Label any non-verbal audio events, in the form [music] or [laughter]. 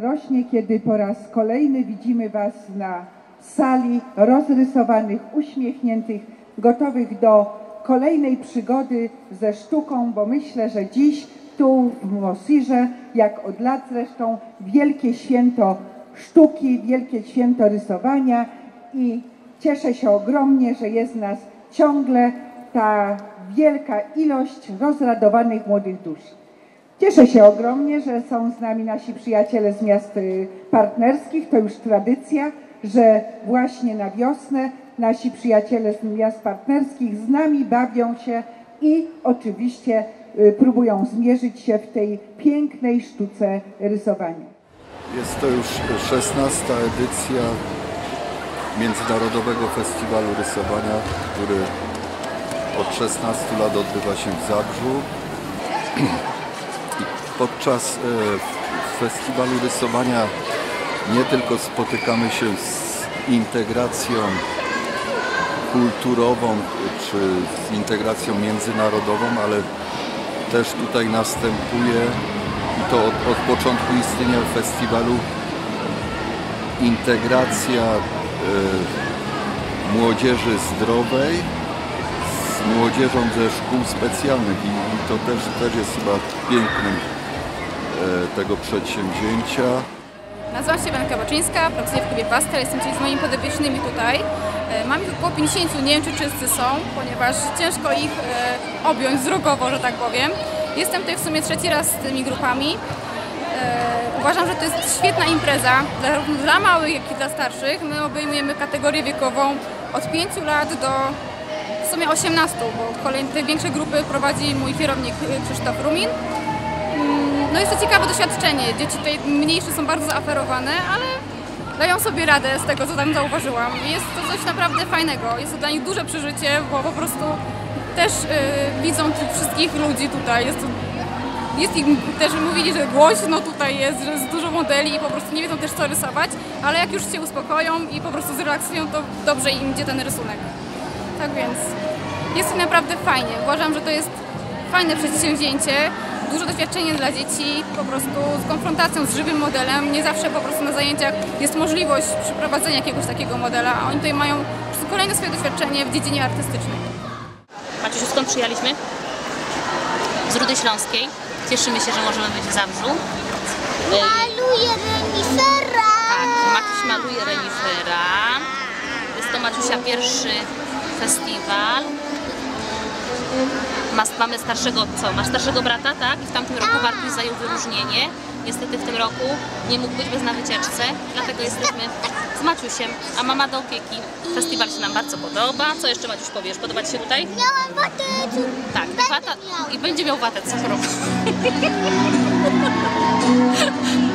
rośnie, kiedy po raz kolejny widzimy Was na sali rozrysowanych, uśmiechniętych, gotowych do kolejnej przygody ze sztuką, bo myślę, że dziś tu w Mosirze, jak od lat zresztą, wielkie święto sztuki, wielkie święto rysowania i cieszę się ogromnie, że jest nas ciągle ta wielka ilość rozradowanych młodych dusz. Cieszę się ogromnie, że są z nami nasi przyjaciele z miast y, partnerskich. To już tradycja, że właśnie na wiosnę nasi przyjaciele z miast partnerskich z nami bawią się i oczywiście y, próbują zmierzyć się w tej pięknej sztuce rysowania. Jest to już 16. edycja Międzynarodowego Festiwalu Rysowania, który od 16 lat odbywa się w Zabrzu. [clears throat] Podczas e, festiwalu rysowania nie tylko spotykamy się z integracją kulturową czy z integracją międzynarodową, ale też tutaj następuje i to od, od początku istnienia festiwalu integracja e, młodzieży zdrowej z młodzieżą ze szkół specjalnych. I, i to też, też jest chyba pięknym tego przedsięwzięcia. Nazywam się Wenka Baczyńska, pracuję w klubie Pastel, jestem czyli z moimi podobiecznymi tutaj. E, Mam ich około 50, nie wiem czy wszyscy są, ponieważ ciężko ich e, objąć wzrokowo, że tak powiem. Jestem tutaj w sumie trzeci raz z tymi grupami. E, Uważam, że to jest świetna impreza, zarówno dla małych, jak i dla starszych. My obejmujemy kategorię wiekową od 5 lat do w sumie 18, bo kolejne te większe grupy prowadzi mój kierownik Krzysztof Rumin. No jest to ciekawe doświadczenie. Dzieci tutaj mniejsze są bardzo zaaferowane, ale dają sobie radę z tego, co tam zauważyłam. Jest to coś naprawdę fajnego. Jest to dla nich duże przeżycie, bo po prostu też y, widzą tych wszystkich ludzi tutaj. Jest, jest im też mówili, że głośno tutaj jest, że jest dużo modeli i po prostu nie wiedzą też co rysować, ale jak już się uspokoją i po prostu zrelaksują, to dobrze im idzie ten rysunek. Tak więc jest to naprawdę fajnie. Uważam, że to jest fajne przedsięwzięcie, duże doświadczenie dla dzieci, po prostu z konfrontacją z żywym modelem. Nie zawsze po prostu na zajęciach jest możliwość przeprowadzenia jakiegoś takiego modela, a oni tutaj mają kolejne swoje doświadczenie w dziedzinie artystycznej. Maciusiu, skąd przyjechaliśmy? Z Rudy Śląskiej. Cieszymy się, że możemy być w Zabrzu. E, Maluję renifera! Tak, Maciuś maluje renifera. Jest to Maciusia pierwszy festiwal. Mamy starszego, co? Masz starszego brata, tak? I w tamtym roku Bartuś zajął wyróżnienie. Niestety w tym roku nie mógł być bez na wycieczce, dlatego jesteśmy z Maciusiem, a mama do opieki. Festiwal się nam bardzo podoba. Co jeszcze Maciuś powiesz? Podoba Ci się tutaj? Miałam watę cukru. Tak, wata, i będzie miał watę cukrową. [laughs]